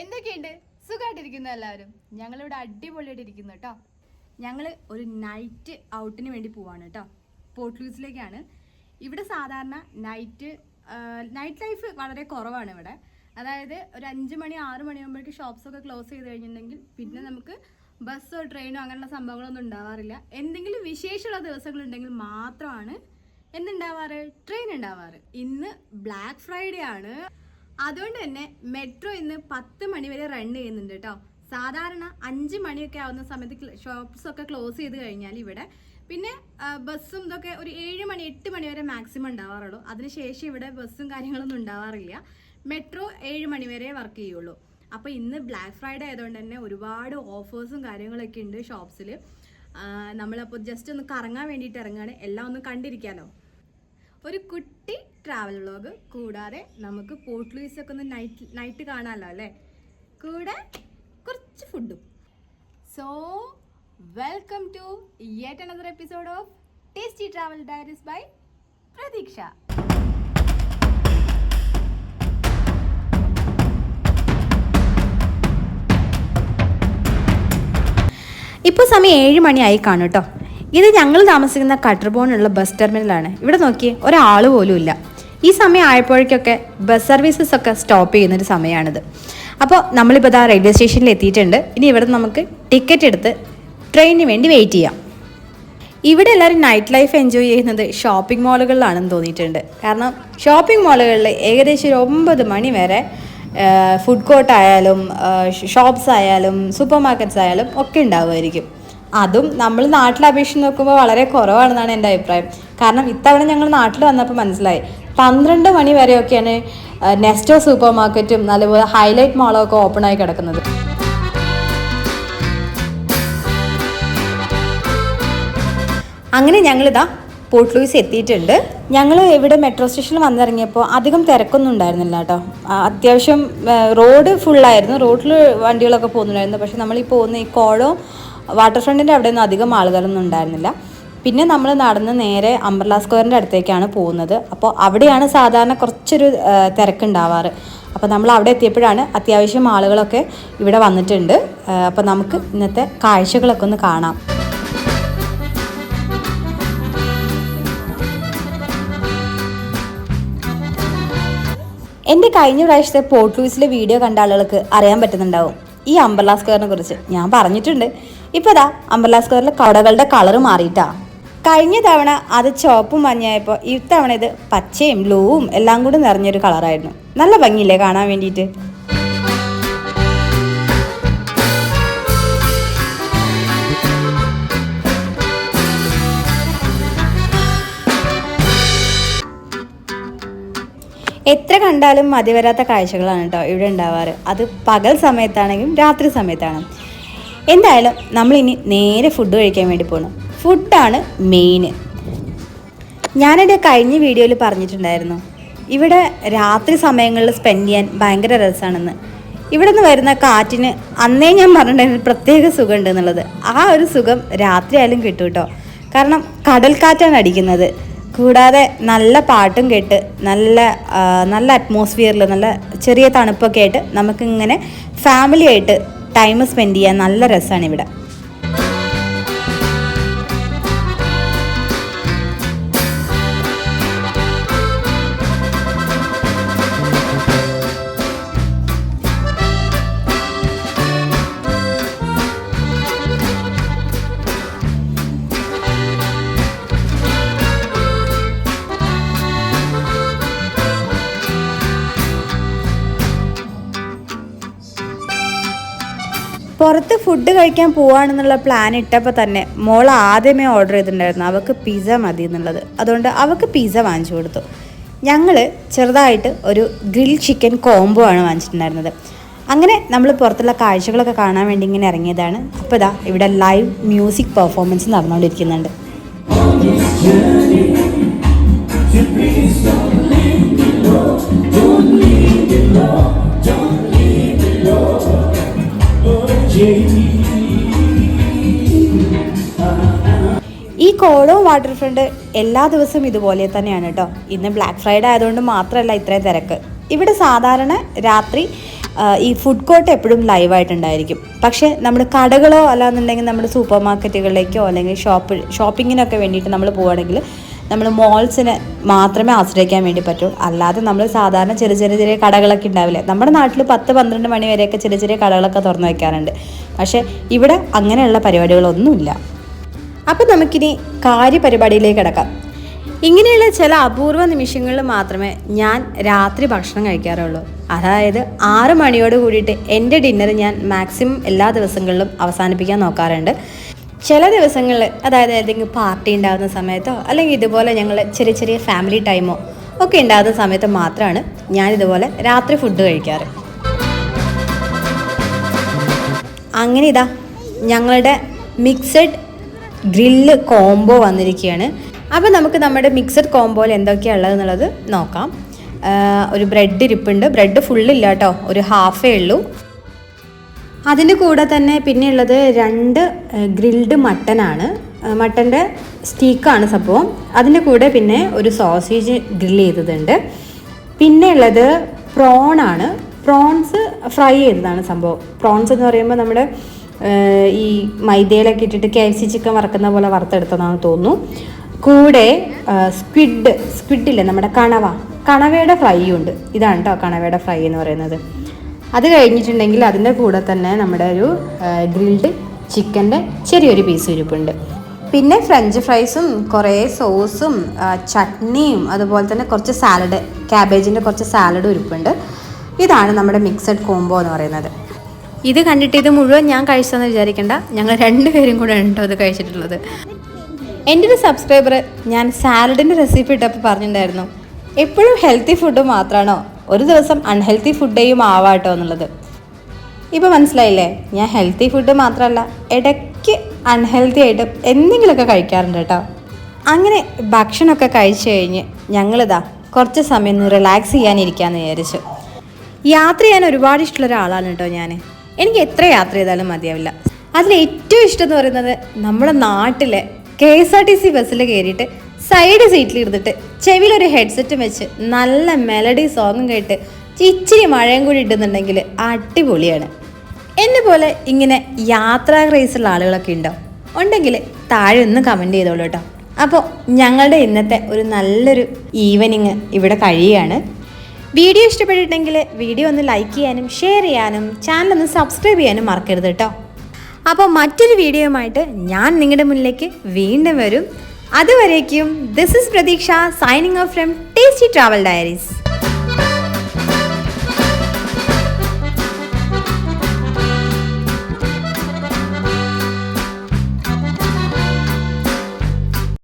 എന്തൊക്കെയുണ്ട്? സുഖമായിട്ടിരിക്കുന്നു എല്ലാവരും. ഞങ്ങളിവിടെ അടിപൊളിയായിട്ട് ഇരിക്കുന്നു കേട്ടോ ഞങ്ങൾ ഒരു നൈറ്റ് ഔട്ടിന് വേണ്ടി പോവാണ് കേട്ടോ പോർട്ട് ലൂസിലേക്കാണ് ഇവിടെ സാധാരണ നൈറ്റ് നൈറ്റ് ലൈഫ് വളരെ കുറവാണ് ഇവിടെ. അതായത് ഒരു അഞ്ച് മണി ആറ് മണിയാകുമ്പോഴേക്ക് ഷോപ്സൊക്കെ ക്ലോസ് ചെയ്ത് കഴിഞ്ഞിട്ടുണ്ടെങ്കിൽ പിന്നെ നമുക്ക് ബസ്സോ ട്രെയിനോ അങ്ങനെയുള്ള സംഭവങ്ങളൊന്നും ഉണ്ടാവാറില്ല. എന്തെങ്കിലും വിശേഷമുള്ള ദിവസങ്ങളുണ്ടെങ്കിൽ മാത്രമാണ് എന്തുണ്ടാവാറ്? ട്രെയിൻ ഉണ്ടാവാറ്. ഇന്ന് ബ്ലാക്ക് ഫ്രൈഡേ ആണ്. അതുകൊണ്ട് തന്നെ മെട്രോ ഇന്ന് പത്ത് മണി വരെ റൺ ചെയ്യുന്നുണ്ട് കേട്ടോ സാധാരണ അഞ്ച് മണിയൊക്കെ ആവുന്ന സമയത്ത് ഷോപ്സ് ഒക്കെ ക്ലോസ് ചെയ്ത് കഴിഞ്ഞാൽ ഇവിടെ പിന്നെ ബസ്സും ഇതൊക്കെ ഒരു ഏഴ് മണി എട്ട് മണി വരെ മാക്സിമം ഉണ്ടാവാറുള്ളൂ. അതിനുശേഷം ഇവിടെ ബസ്സും കാര്യങ്ങളൊന്നും ഉണ്ടാവാറില്ല. മെട്രോ ഏഴ് മണി വരെ വർക്ക് ചെയ്യുള്ളൂ. അപ്പോൾ ഇന്ന് ബ്ലാക്ക് ഫ്രൈഡേ ആയതുകൊണ്ട് തന്നെ ഒരുപാട് ഓഫേഴ്സും കാര്യങ്ങളൊക്കെ ഉണ്ട് ഷോപ്സിൽ നമ്മളപ്പോൾ ജസ്റ്റ് ഒന്ന് കറങ്ങാൻ വേണ്ടിയിട്ട് ഇറങ്ങുകയാണ്. എല്ലാം ഒന്ന് കണ്ടിരിക്കാനോ ഒരു കുട്ടി ട്രാവൽ വ്ളോഗ് കൂടാതെ നമുക്ക് പോർട്ട് ലൂയിസ് ഒക്കെ ഒന്ന് നൈറ്റ് നൈറ്റ് കാണാമല്ലോ അല്ലേ? കൂടെ കുറച്ച് ഫുഡും so welcome to yet another episode of tasty travel diaries by Pratheeksha ഇപ്പോൾ സമയം ഏഴ് മണിയായി കാണും കേട്ടോ ഇത് ഞങ്ങൾ താമസിക്കുന്ന കട്ടർബോണിലുള്ള ബസ് ടെർമിനലാണ് ഇവിടെ നോക്കിയേ ഒരാൾ പോലും ഇല്ല. ഈ സമയം ആയപ്പോഴേക്കൊക്കെ ബസ് സർവീസസ് ഒക്കെ സ്റ്റോപ്പ് ചെയ്യുന്നൊരു സമയമാണിത് അപ്പോൾ നമ്മളിപ്പോൾ ഇതാ റെയിൽവേ സ്റ്റേഷനിൽ എത്തിയിട്ടുണ്ട്. ഇനി ഇവിടെ നമുക്ക് ടിക്കറ്റ് എടുത്ത് ട്രെയിനിന് വേണ്ടി വെയിറ്റ് ചെയ്യാം. ഇവിടെ എല്ലാവരും നൈറ്റ് ലൈഫ് എൻജോയ് ചെയ്യുന്നത് ഷോപ്പിംഗ് മാളുകളിലാണെന്ന് തോന്നിയിട്ടുണ്ട്. കാരണം ഷോപ്പിംഗ് മാളുകളിൽ ഏകദേശം ഒരു ഒമ്പത് മണി വരെ ഫുഡ് കോർട്ട് ആയാലും ഷോപ്സ് ആയാലും സൂപ്പർ മാർക്കറ്റ്സ് ആയാലും ഒക്കെ ഉണ്ടാവുമായിരിക്കും. അതും നമ്മൾ നാട്ടിൽ അപേക്ഷിച്ച് നോക്കുമ്പോൾ വളരെ കുറവാണെന്നാണ് എന്റെ അഭിപ്രായം. കാരണം ഇത്തവണ ഞങ്ങൾ നാട്ടിൽ വന്നപ്പോൾ മനസ്സിലായി. പന്ത്രണ്ട് മണി വരെയൊക്കെയാണ് നെസ്റ്റോ സൂപ്പർ മാർക്കറ്റും അതുപോലെ ഹൈലൈറ്റ് മാളും ഒക്കെ ഓപ്പൺ ആയി കിടക്കുന്നത്. അങ്ങനെ ഞങ്ങളിതാ പോർട്ട് ലൂയിസ് എത്തിയിട്ടുണ്ട്. ഞങ്ങൾ ഇവിടെ മെട്രോ സ്റ്റേഷനിൽ വന്നിറങ്ങിയപ്പോൾ അധികം തിരക്കൊന്നും ഉണ്ടായിരുന്നില്ല കേട്ടോ. അത്യാവശ്യം റോഡ് ഫുള്ളായിരുന്നു റോഡിൽ വണ്ടികളൊക്കെ പോകുന്നുണ്ടായിരുന്നു. പക്ഷെ നമ്മൾ ഈ പോകുന്ന ഈ കോഴോ വാട്ടർ ഫ്രണ്ടിന്റെ അവിടെ ഒന്നും അധികം ആളുകളൊന്നും ഉണ്ടായിരുന്നില്ല. പിന്നെ നമ്മൾ നടന്ന് നേരെ അംബ്രല സ്ക്വയറിന്റെ അടുത്തേക്കാണ് പോകുന്നത്. അപ്പോൾ അവിടെയാണ് സാധാരണ കുറച്ചൊരു തിരക്കുണ്ടാവാറ്. അപ്പോൾ നമ്മൾ അവിടെ എത്തിയപ്പോഴാണ് അത്യാവശ്യം ആളുകളൊക്കെ ഇവിടെ വന്നിട്ടുണ്ട്. അപ്പോൾ നമുക്ക് ഇന്നത്തെ കാഴ്ചകളൊക്കെ ഒന്ന് കാണാം. എന്റെ കഴിഞ്ഞ പ്രാവശ്യത്തെ പോർട്ട് ലൂസിലെ വീഡിയോ കണ്ട ആളുകൾക്ക് അറിയാൻ പറ്റുന്നുണ്ടാവും. ഈ അംബർല സ്ക്വയറിനെ കുറിച്ച് ഞാൻ പറഞ്ഞിട്ടുണ്ട്. ഇപ്പോൾ ഇതാ അംബർല സ്ക്വയറിലെ കടകളുടെ കളറ് മാറിയിട്ടാ. കഴിഞ്ഞ തവണ അത് ചുവപ്പും മഞ്ഞായപ്പോൾ ഇത്തവണ ഇത് പച്ചയും ബ്ലൂവും എല്ലാം കൂടി നിറഞ്ഞൊരു കളറായിരുന്നു. നല്ല ഭംഗിയില്ലേ കാണാൻ വേണ്ടിയിട്ട്? എത്ര കണ്ടാലും മതി വരാത്ത കാഴ്ചകളാണ് കേട്ടോ ഇവിടെ ഉണ്ടാവാറ്. അത് പകൽ സമയത്താണെങ്കിലും രാത്രി സമയത്താണ്. എന്തായാലും നമ്മളിനി നേരെ ഫുഡ് കഴിക്കാൻ വേണ്ടി പോകണം ഫുഡാണ് മെയിന് ഞാനെന്റെ കഴിഞ്ഞ വീഡിയോയിൽ പറഞ്ഞിട്ടുണ്ടായിരുന്നു. ഇവിടെ രാത്രി സമയങ്ങളിൽ സ്പെൻഡ് ചെയ്യാൻ ഭയങ്കര രസമാണെന്ന് ഇവിടെ നിന്ന് വരുന്ന കാറ്റിന് അന്നേ ഞാൻ പറഞ്ഞിട്ടുണ്ടായിരുന്നു പ്രത്യേക സുഖമുണ്ട് എന്നുള്ളത്. ആ ഒരു സുഖം രാത്രി ആയാലും കിട്ടും കേട്ടോ. കാരണം കടൽക്കാറ്റാണ് അടിക്കുന്നത്. കൂടാതെ നല്ല പാട്ടും കേട്ട് നല്ല നല്ല അറ്റ്മോസ്ഫിയറിൽ നല്ല ചെറിയ തണുപ്പൊക്കെ ആയിട്ട് നമുക്കിങ്ങനെ ഫാമിലിയായിട്ട് ടൈം സ്പെൻഡ് ചെയ്യാൻ നല്ല രസമാണ് ഇവിടെ. പുറത്ത് ഫുഡ് കഴിക്കാൻ പോവാണെന്നുള്ള പ്ലാൻ ഇട്ടപ്പോൾ തന്നെ മോൾ ആദ്യമേ ഓർഡർ ചെയ്തിട്ടുണ്ടായിരുന്നു അവൾക്ക് പിസ്സ മതി എന്നുള്ളത്. അതുകൊണ്ട് അവൾക്ക് പിസ്സ വാങ്ങിച്ചു കൊടുത്തു. ഞങ്ങൾ ചെറുതായിട്ട് ഒരു ഗ്രിൽ ചിക്കൻ കോംബോ ആണ് വാങ്ങിച്ചിട്ടുണ്ടായിരുന്നത്. അങ്ങനെ നമ്മൾ പുറത്തുള്ള കാഴ്ചകളൊക്കെ കാണാൻ വേണ്ടി ഇങ്ങനെ ഇറങ്ങിയതാണ്. അപ്പോൾ ഇതാ ഇവിടെ ലൈവ് മ്യൂസിക് പെർഫോമൻസ് നടന്നുകൊണ്ടിരിക്കുന്നുണ്ട്. ഈ കോടോ വാട്ടർ ഫ്രണ്ട് എല്ലാ ദിവസവും ഇതുപോലെ തന്നെയാണ് കേട്ടോ. ഇന്ന് ബ്ലാക്ക് ഫ്രൈഡേ ആയതുകൊണ്ട് മാത്രമല്ല ഇത്രയും തിരക്ക്. ഇവിടെ സാധാരണ രാത്രി ഈ ഫുഡ് കോർട്ട് എപ്പോഴും ലൈവായിട്ടുണ്ടായിരിക്കും പക്ഷേ നമ്മുടെ കടകളോ അല്ലാന്നുണ്ടെങ്കിൽ നമ്മുടെ സൂപ്പർ മാർക്കറ്റുകളിലേക്കോ അല്ലെങ്കിൽ ഷോപ്പ് ഷോപ്പിങ്ങിനൊക്കെ വേണ്ടിയിട്ട് നമ്മൾ പോവുകയാണെങ്കിൽ നമ്മൾ മോൾസിനെ മാത്രമേ ആശ്രയിക്കാൻ വേണ്ടി പറ്റൂ. അല്ലാതെ നമ്മൾ സാധാരണ ചെറിയ ചെറിയ ചെറിയ കടകളൊക്കെ ഉണ്ടാവില്ലേ നമ്മുടെ നാട്ടിൽ പത്ത് പന്ത്രണ്ട് മണി വരെയൊക്കെ ചെറിയ ചെറിയ കടകളൊക്കെ തുറന്നു വയ്ക്കാറുണ്ട് പക്ഷേ ഇവിടെ അങ്ങനെയുള്ള പരിപാടികളൊന്നുമില്ല. അപ്പം നമുക്കിനി കാര്യപരിപാടിയിലേക്ക് കിടക്കാം. ഇങ്ങനെയുള്ള ചില അപൂർവ നിമിഷങ്ങളിൽ മാത്രമേ ഞാൻ രാത്രി ഭക്ഷണം കഴിക്കാറുള്ളൂ. അതായത് ആറ് മണിയോട് കൂടിയിട്ട് എന്റെ ഡിന്നർ ഞാൻ മാക്സിമം എല്ലാ ദിവസങ്ങളിലും അവസാനിപ്പിക്കാൻ നോക്കാറുണ്ട്. ചില ദിവസങ്ങളിൽ അതായത് ഏതെങ്കിലും പാർട്ടി ഉണ്ടാകുന്ന സമയത്തോ അല്ലെങ്കിൽ ഇതുപോലെ ഞങ്ങൾ ചെറിയ ചെറിയ ഫാമിലി ടൈമോ ഒക്കെ ഉണ്ടാകുന്ന സമയത്ത് മാത്രമാണ് ഞാൻ ഇതുപോലെ രാത്രി ഫുഡ് കഴിക്കാറ്. അങ്ങനെ ഇതാ ഞങ്ങളുടെ മിക്സഡ് ഗ്രില്ല് കോംബോ വന്നിരിക്കുകയാണ്. അപ്പോൾ നമുക്ക് നമ്മുടെ മിക്സഡ് കോംബോയിൽ എന്തൊക്കെയാണ് ഉള്ളത് എന്നുള്ളത് നോക്കാം. ഒരു ബ്രെഡ് ഇരിപ്പുണ്ട്. ബ്രെഡ് ഫുള്ളില്ല കേട്ടോ. ഒരു ഹാഫേ ഉള്ളൂ. അതിന്റെ കൂടെ തന്നെ പിന്നെയുള്ളത് രണ്ട് ഗ്രിൽഡ് മട്ടനാണ്. മട്ടന്റെ സ്റ്റീക്കാണ് സംഭവം. അതിന്റെ കൂടെ പിന്നെ ഒരു സോസേജ് ഗ്രിൽ ചെയ്തതുണ്ട്. പിന്നെ ഉള്ളത് പ്രോണാണ്. പ്രോൺസ് ഫ്രൈ ചെയ്തതാണ് സംഭവം. പ്രോൺസ് എന്ന് പറയുമ്പോൾ നമ്മുടെ ഈ മൈദയിലൊക്കെ ഇട്ടിട്ട് കെ സി ചിക്കൻ വറക്കുന്ന പോലെ വറുത്തെടുത്തതാണെന്ന് തോന്നുന്നു. കൂടെ സ്ക്വിഡ് സ്ക്വിഡില്ലേ നമ്മുടെ കണവ. കണവയുടെ ഫ്രൈ ഉണ്ട് ഇതാണ് കേട്ടോ കണവയുടെ ഫ്രൈ എന്ന് പറയുന്നത്. അത് കഴിഞ്ഞിട്ടുണ്ടെങ്കിൽ അതിന്റെ കൂടെ തന്നെ നമ്മുടെ ഒരു ഗ്രിൽഡ് ചിക്കന്റെ ചെറിയൊരു പീസ് ഇരിപ്പുണ്ട് പിന്നെ ഫ്രഞ്ച് ഫ്രൈസും കുറേ സോസും ചട്നിയും അതുപോലെ തന്നെ കുറച്ച് സാലഡ് ക്യാബേജിന്റെ കുറച്ച് സാലഡ് ഇരിപ്പുണ്ട് ഇതാണ് നമ്മുടെ മിക്സഡ് കോംബോ എന്ന് പറയുന്നത്. ഇത് കണ്ടിട്ട് ഇത് മുഴുവൻ ഞാൻ കഴിച്ചതെന്ന് വിചാരിക്കേണ്ട. ഞങ്ങൾ രണ്ടുപേരും കൂടെ ഉണ്ടോ ഇത് കഴിച്ചിട്ടുള്ളത്. എന്റെ ഒരു സബ്സ്ക്രൈബർ ഞാൻ സാലഡിന്റെ റെസിപ്പി ഇട്ടപ്പോൾ പറഞ്ഞിട്ടുണ്ടായിരുന്നു. എപ്പോഴും ഹെൽത്തി ഫുഡ് മാത്രമാണോ? ഒരു ദിവസം അൺഹെൽത്തി ഫുഡേയും ആവാട്ടോ എന്നുള്ളത്. ഇപ്പോൾ മനസ്സിലായില്ലേ? ഞാൻ ഹെൽത്തി ഫുഡ് മാത്രമല്ല ഇടയ്ക്ക് അൺഹെൽത്തി ആയിട്ട് എന്തെങ്കിലുമൊക്കെ കഴിക്കാറുണ്ട് കേട്ടോ. അങ്ങനെ ഭക്ഷണമൊക്കെ കഴിച്ചു കഴിഞ്ഞ് ഞങ്ങളിതാ കുറച്ച് സമയം ഒന്ന് റിലാക്സ് ചെയ്യാനിരിക്കാമെന്ന് വിചാരിച്ചു. യാത്ര ചെയ്യാൻ ഒരുപാട് ഇഷ്ടമുള്ള ഒരാളാണ് കേട്ടോ ഞാൻ എനിക്ക് എത്ര യാത്ര ചെയ്താലും മതിയാവില്ല. അതിൽ ഏറ്റവും ഇഷ്ടം എന്ന് പറയുന്നത് നമ്മുടെ നാട്ടിലെ K S R T C ബസ്സിൽ കയറിയിട്ട് സൈഡ് സീറ്റിൽ ഇരുന്നിട്ട് ചെവിയിലൊരു ഹെഡ്സെറ്റും വെച്ച് നല്ല മെലഡി സോങ്ങും കേട്ട് ഇച്ചിരി മഴയും കൂടി ഇടുന്നുണ്ടെങ്കിൽ അടിപൊളിയാണ്. എന്നെ പോലെ ഇങ്ങനെ യാത്രാ ക്രേസുള്ള ആളുകളൊക്കെ ഉണ്ടോ? ഉണ്ടെങ്കിൽ താഴെ ഒന്ന് കമന്റ് ചെയ്തോളൂ കേട്ടോ. അപ്പോൾ ഞങ്ങളുടെ ഇന്നത്തെ ഒരു നല്ലൊരു ഈവനിങ് ഇവിടെ കഴിയുകയാണ്. വീഡിയോ ഇഷ്ടപ്പെട്ടിട്ടുണ്ടെങ്കിൽ വീഡിയോ ഒന്ന് ലൈക്ക് ചെയ്യാനും ഷെയർ ചെയ്യാനും ചാനൽ ഒന്ന് സബ്സ്ക്രൈബ് ചെയ്യാനും മറക്കരുത് കേട്ടോ. അപ്പോൾ മറ്റൊരു വീഡിയോയുമായിട്ട് ഞാൻ നിങ്ങളുടെ മുന്നിലേക്ക് വീണ്ടും വരും. അതുവരേക്കും. This is Pratheeksha signing off from tasty travel diaries